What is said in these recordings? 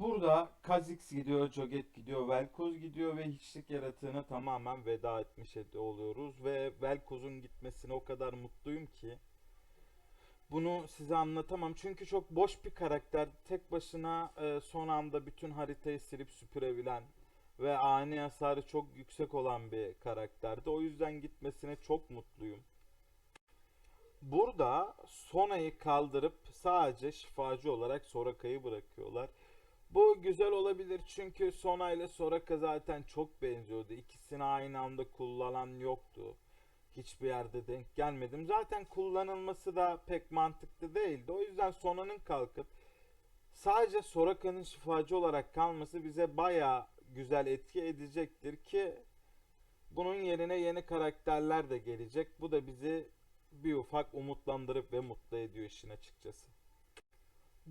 Burada Kha'Zix gidiyor, Joget gidiyor, Vel'Koz gidiyor ve hiçlik yaratığına tamamen veda etmiş oluyoruz. Ve Vel'Koz'un gitmesine o kadar mutluyum ki. Bunu size anlatamam çünkü çok boş bir karakter. Tek başına e, son anda bütün haritayı silip süpürebilen ve ani hasarı çok yüksek olan bir karakterdi. O yüzden gitmesine çok mutluyum. Burada Sona'yı kaldırıp sadece şifacı olarak Soraka'yı bırakıyorlar. Bu güzel olabilir çünkü Sona ile Soraka zaten çok benziyordu. İkisini aynı anda kullanan yoktu. Hiçbir yerde denk gelmedim. Zaten kullanılması da pek mantıklı değildi. O yüzden Sona'nın kalkıp sadece Soraka'nın şifacı olarak kalması bize baya güzel etki edecektir ki bunun yerine yeni karakterler de gelecek. Bu da bizi bir ufak umutlandırıp ve mutlu ediyor işin açıkçası.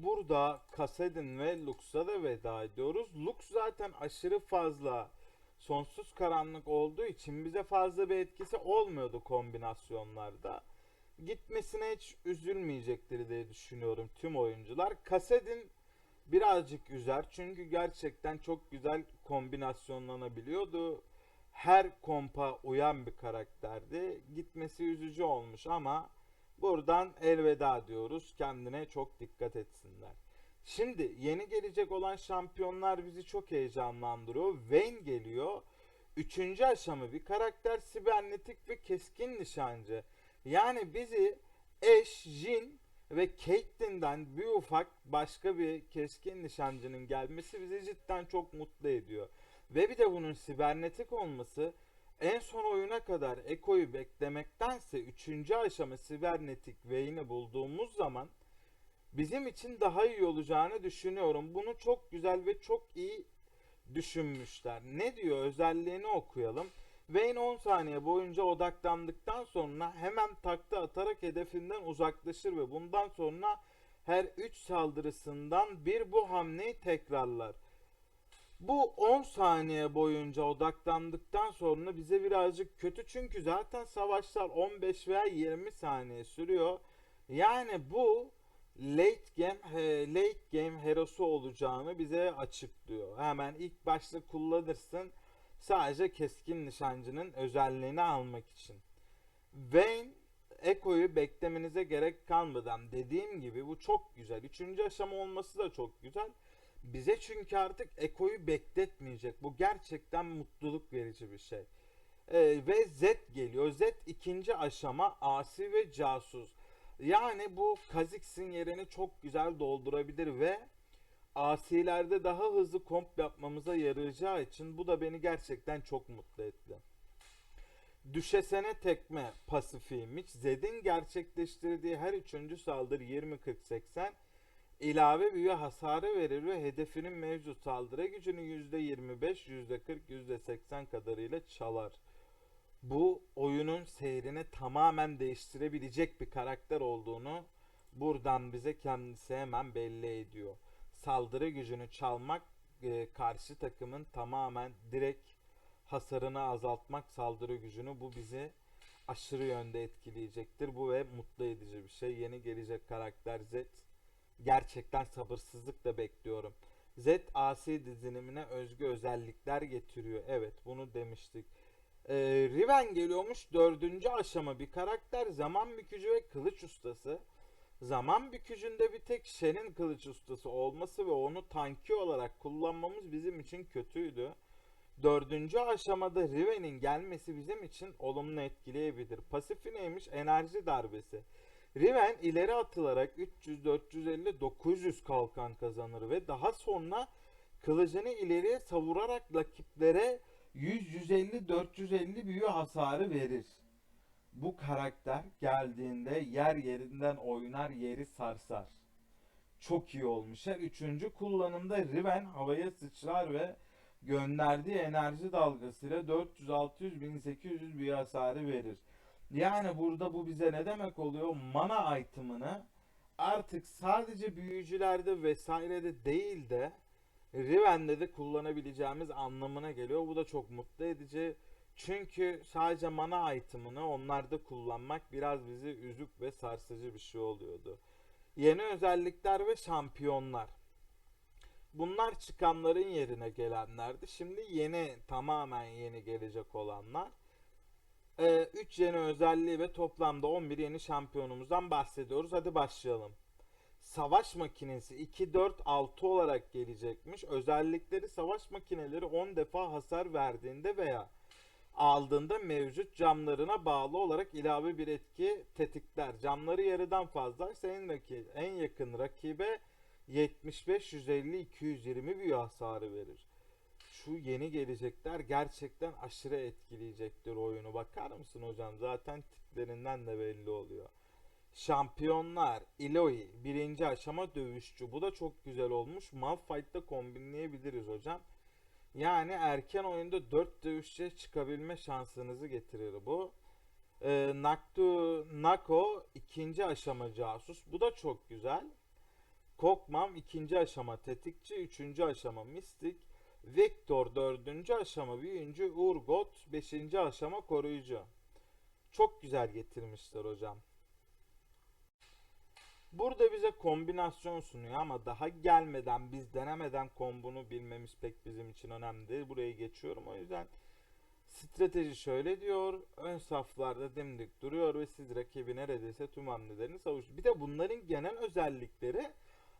Burada Kassadin ve Lux'a da veda ediyoruz. Lux zaten aşırı fazla sonsuz karanlık olduğu için bize fazla bir etkisi olmuyordu kombinasyonlarda. Gitmesine hiç üzülmeyecektir diye düşünüyorum tüm oyuncular. Kassadin birazcık üzer çünkü gerçekten çok güzel kombinasyonlanabiliyordu. Her kompa uyan bir karakterdi. Gitmesi üzücü olmuş ama buradan elveda diyoruz. Kendine çok dikkat etsinler. Şimdi yeni gelecek olan şampiyonlar bizi çok heyecanlandırıyor. Vayne geliyor. Üçüncü aşamı bir karakter sibernetik ve keskin nişancı. Yani bizi Ash, Jin ve Caitlyn'den bir ufak başka bir keskin nişancının gelmesi bizi cidden çok mutlu ediyor. Ve bir de bunun sibernetik olması en son oyuna kadar Eko'yu beklemektense 3. aşama sibernetik Vayne'i bulduğumuz zaman bizim için daha iyi olacağını düşünüyorum. Bunu çok güzel ve çok iyi düşünmüşler. Ne diyor özelliğini okuyalım. Vayne 10 saniye boyunca odaklandıktan sonra hemen takla atarak hedefinden uzaklaşır ve bundan sonra her 3 saldırısından bir bu hamleyi tekrarlar. Bu 10 saniye boyunca odaklandıktan sonra bize birazcık kötü çünkü zaten savaşlar 15 veya 20 saniye sürüyor. Yani bu late game late game herosu olacağını bize açıklıyor. Hemen ilk başta kullanırsın sadece keskin nişancının özelliğini almak için. Vayne Eko'yu beklemenize gerek kalmadan dediğim gibi bu çok güzel. Üçüncü aşama olması da çok güzel. Bize çünkü artık Eko'yu bekletmeyecek. Bu gerçekten mutluluk verici bir şey. Ee, ve Z geliyor. Z ikinci aşama asi ve casus. Yani bu Kha'Zix'in yerini çok güzel doldurabilir ve asilerde daha hızlı komp yapmamıza yarayacağı için bu da beni gerçekten çok mutlu etti. Düşesene tekme pasifiymiş. Zed'in gerçekleştirdiği her üçüncü saldırı 20-40-80 ilave büyü hasarı verir ve hedefinin mevcut saldırı gücünü %25, %40, %80 kadarıyla çalar. Bu oyunun seyrini tamamen değiştirebilecek bir karakter olduğunu buradan bize kendisi hemen belli ediyor. Saldırı gücünü çalmak e, karşı takımın tamamen direkt hasarını azaltmak saldırı gücünü bu bizi aşırı yönde etkileyecektir. Bu ve mutlu edici bir şey. Yeni gelecek karakter Z gerçekten sabırsızlıkla bekliyorum. Z AC dizilimine özgü özellikler getiriyor. Evet bunu demiştik. Ee, Riven geliyormuş dördüncü aşama bir karakter zaman bükücü ve kılıç ustası. Zaman bükücünde bir tek Shen'in kılıç ustası olması ve onu tanki olarak kullanmamız bizim için kötüydü. Dördüncü aşamada Riven'in gelmesi bizim için olumlu etkileyebilir. Pasifi neymiş? Enerji darbesi. Riven ileri atılarak 300, 450, 900 kalkan kazanır ve daha sonra kılıcını ileriye savurarak rakiplere 100, 150, 450 büyü hasarı verir. Bu karakter geldiğinde yer yerinden oynar yeri sarsar. Çok iyi olmuş. Her üçüncü kullanımda Riven havaya sıçrar ve gönderdiği enerji dalgasıyla 400, 600, 1800 büyü hasarı verir. Yani burada bu bize ne demek oluyor? Mana item'ını artık sadece büyücülerde vesairede değil de Riven'de de kullanabileceğimiz anlamına geliyor. Bu da çok mutlu edici. Çünkü sadece mana item'ını onlarda kullanmak biraz bizi üzüp ve sarsıcı bir şey oluyordu. Yeni özellikler ve şampiyonlar. Bunlar çıkanların yerine gelenlerdi. Şimdi yeni tamamen yeni gelecek olanlar. 3 yeni özelliği ve toplamda 11 yeni şampiyonumuzdan bahsediyoruz. Hadi başlayalım. Savaş makinesi 2-4-6 olarak gelecekmiş. Özellikleri savaş makineleri 10 defa hasar verdiğinde veya aldığında mevcut camlarına bağlı olarak ilave bir etki tetikler. Camları yarıdan fazla senin raki, en yakın rakibe 75, 150, 220 büyü hasarı verir. Şu yeni gelecekler gerçekten aşırı etkileyecektir oyunu. Bakar mısın hocam? Zaten tiplerinden de belli oluyor. Şampiyonlar Eloy birinci aşama dövüşçü. Bu da çok güzel olmuş. Malphite'da kombinleyebiliriz hocam. Yani erken oyunda 4 dövüşçüye çıkabilme şansınızı getirir bu. Ee, Naktu Nako ikinci aşama casus. Bu da çok güzel. Kokmam ikinci aşama tetikçi, üçüncü aşama mistik. Victor dördüncü aşama büyüncü, Urgot beşinci aşama koruyucu. Çok güzel getirmişler hocam. Burada bize kombinasyon sunuyor ama daha gelmeden biz denemeden kombunu bilmemiz pek bizim için önemli değil. Burayı geçiyorum o yüzden strateji şöyle diyor. Ön saflarda dimdik duruyor ve siz rakibi neredeyse tüm hamlelerini savuş. Bir de bunların genel özellikleri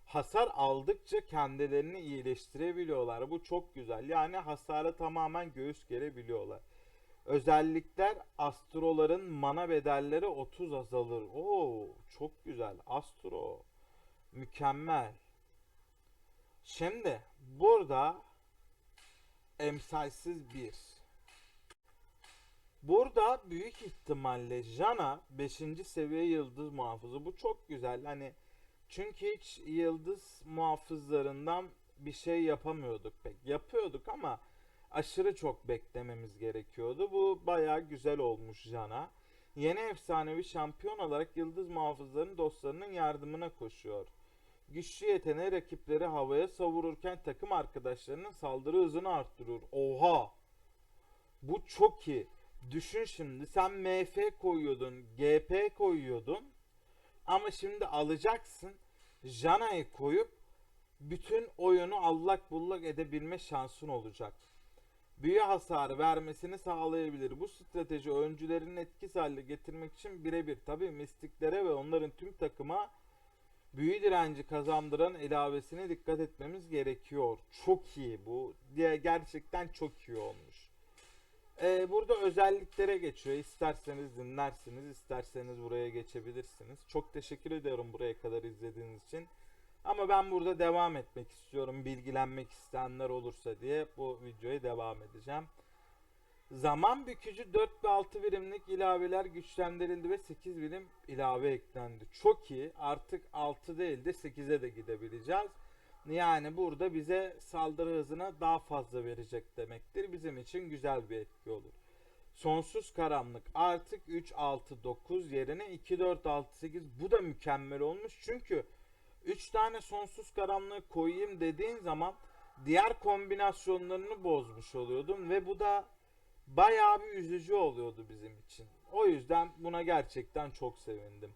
hasar aldıkça kendilerini iyileştirebiliyorlar. Bu çok güzel. Yani hasara tamamen göğüs gerebiliyorlar. Özellikler astroların mana bedelleri 30 azalır. Oo çok güzel. Astro. Mükemmel. Şimdi burada emsalsiz bir. Burada büyük ihtimalle Jana 5. seviye yıldız muhafızı. Bu çok güzel. Hani çünkü hiç yıldız muhafızlarından bir şey yapamıyorduk pek. Yapıyorduk ama aşırı çok beklememiz gerekiyordu. Bu bayağı güzel olmuş Jana. Yeni efsanevi şampiyon olarak yıldız muhafızların dostlarının yardımına koşuyor. Güçlü yeteneği rakipleri havaya savururken takım arkadaşlarının saldırı hızını arttırıyor. Oha! Bu çok iyi. Düşün şimdi sen MF koyuyordun, GP koyuyordun. Ama şimdi alacaksın. Jana'yı koyup bütün oyunu allak bullak edebilme şansın olacak. Büyü hasarı vermesini sağlayabilir. Bu strateji öncülerin etkisiz hale getirmek için birebir. Tabi mistiklere ve onların tüm takıma büyü direnci kazandıran ilavesine dikkat etmemiz gerekiyor. Çok iyi bu. Diye gerçekten çok iyi olmuş. Ee, burada özelliklere geçiyor. İsterseniz dinlersiniz, isterseniz buraya geçebilirsiniz. Çok teşekkür ediyorum buraya kadar izlediğiniz için. Ama ben burada devam etmek istiyorum. Bilgilenmek isteyenler olursa diye bu videoya devam edeceğim. Zaman bükücü 4 ve 6 birimlik ilaveler güçlendirildi ve 8 birim ilave eklendi. Çok iyi. Artık 6 değil de 8'e de gidebileceğiz. Yani burada bize saldırı hızına daha fazla verecek demektir. Bizim için güzel bir etki olur. Sonsuz karanlık artık 3 6 9 yerine 2 4 6 8 bu da mükemmel olmuş. Çünkü 3 tane sonsuz karanlığı koyayım dediğin zaman diğer kombinasyonlarını bozmuş oluyordun ve bu da bayağı bir üzücü oluyordu bizim için. O yüzden buna gerçekten çok sevindim.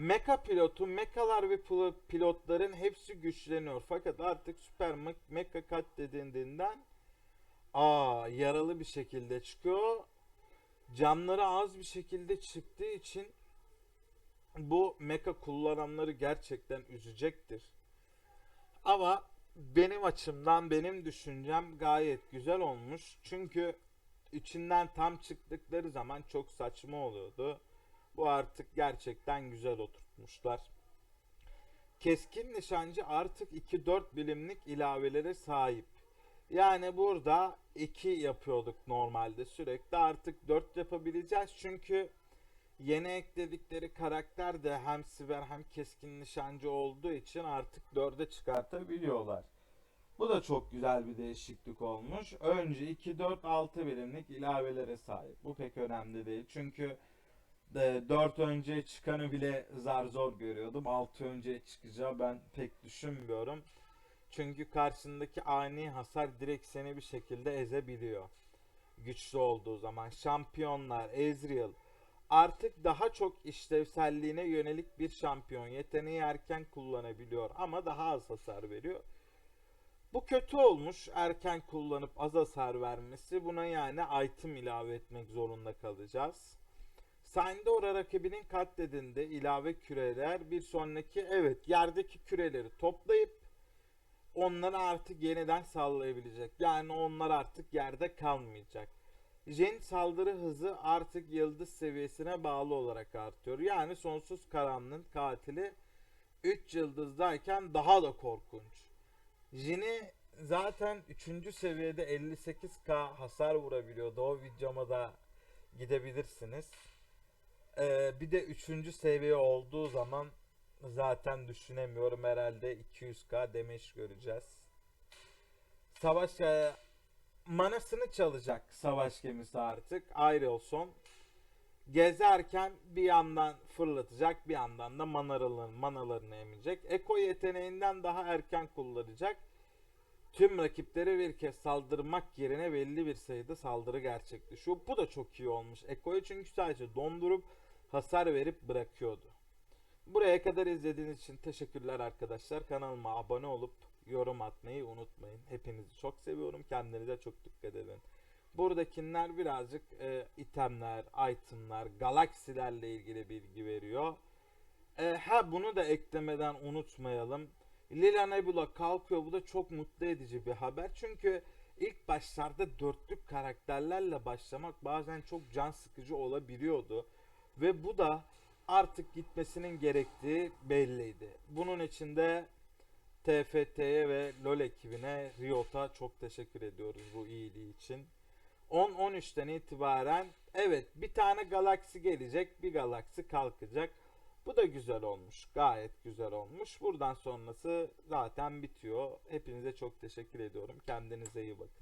Meka pilotu, mekalar ve pil- pilotların hepsi güçleniyor. Fakat artık süper me- meka kat dediğinden aa yaralı bir şekilde çıkıyor. Camları az bir şekilde çıktığı için bu meka kullananları gerçekten üzecektir. Ama benim açımdan benim düşüncem gayet güzel olmuş. Çünkü içinden tam çıktıkları zaman çok saçma oluyordu. Bu artık gerçekten güzel oturtmuşlar. Keskin nişancı artık 2-4 bilimlik ilavelere sahip. Yani burada 2 yapıyorduk normalde sürekli artık 4 yapabileceğiz çünkü yeni ekledikleri karakter de hem siber hem keskin nişancı olduğu için artık 4'e çıkartabiliyorlar. Bu da çok güzel bir değişiklik olmuş. Önce 2, 4, 6 birimlik ilavelere sahip. Bu pek önemli değil. Çünkü 4 önce çıkanı bile zar zor görüyordum. 6 önce çıkacağı ben pek düşünmüyorum. Çünkü karşındaki ani hasar direkt seni bir şekilde ezebiliyor. Güçlü olduğu zaman. Şampiyonlar, Ezreal artık daha çok işlevselliğine yönelik bir şampiyon. Yeteneği erken kullanabiliyor ama daha az hasar veriyor. Bu kötü olmuş erken kullanıp az hasar vermesi. Buna yani item ilave etmek zorunda kalacağız. Sindora rakibinin katledinde ilave küreler bir sonraki evet yerdeki küreleri toplayıp onları artık yeniden sallayabilecek. Yani onlar artık yerde kalmayacak. Jen saldırı hızı artık yıldız seviyesine bağlı olarak artıyor. Yani sonsuz karanlığın katili 3 yıldızdayken daha da korkunç. Jin'i zaten 3. seviyede 58k hasar vurabiliyordu. O videoma da gidebilirsiniz. Ee, bir de 3. seviye olduğu zaman zaten düşünemiyorum herhalde 200k demeç göreceğiz. Savaş e, manasını çalacak savaş gemisi artık. Ayrılson. Gezerken bir yandan fırlatacak bir yandan da manalarını, manalarını emecek. Eko yeteneğinden daha erken kullanacak. Tüm rakipleri bir kez saldırmak yerine belli bir sayıda saldırı gerçekleşiyor. Bu da çok iyi olmuş. Eko'yu çünkü sadece dondurup hasar verip bırakıyordu. Buraya kadar izlediğiniz için teşekkürler arkadaşlar. Kanalıma abone olup yorum atmayı unutmayın. Hepinizi çok seviyorum. Kendinize çok dikkat edin. Buradakiler birazcık e, itemler, itemlar, galaksilerle ilgili bilgi veriyor. E, ha bunu da eklemeden unutmayalım. Lila Nebula kalkıyor. Bu da çok mutlu edici bir haber. Çünkü ilk başlarda dörtlük karakterlerle başlamak bazen çok can sıkıcı olabiliyordu. Ve bu da artık gitmesinin gerektiği belliydi. Bunun için de TFT'ye ve LoL ekibine Riot'a çok teşekkür ediyoruz bu iyiliği için. 10-13'ten itibaren evet bir tane galaksi gelecek bir galaksi kalkacak. Bu da güzel olmuş. Gayet güzel olmuş. Buradan sonrası zaten bitiyor. Hepinize çok teşekkür ediyorum. Kendinize iyi bakın.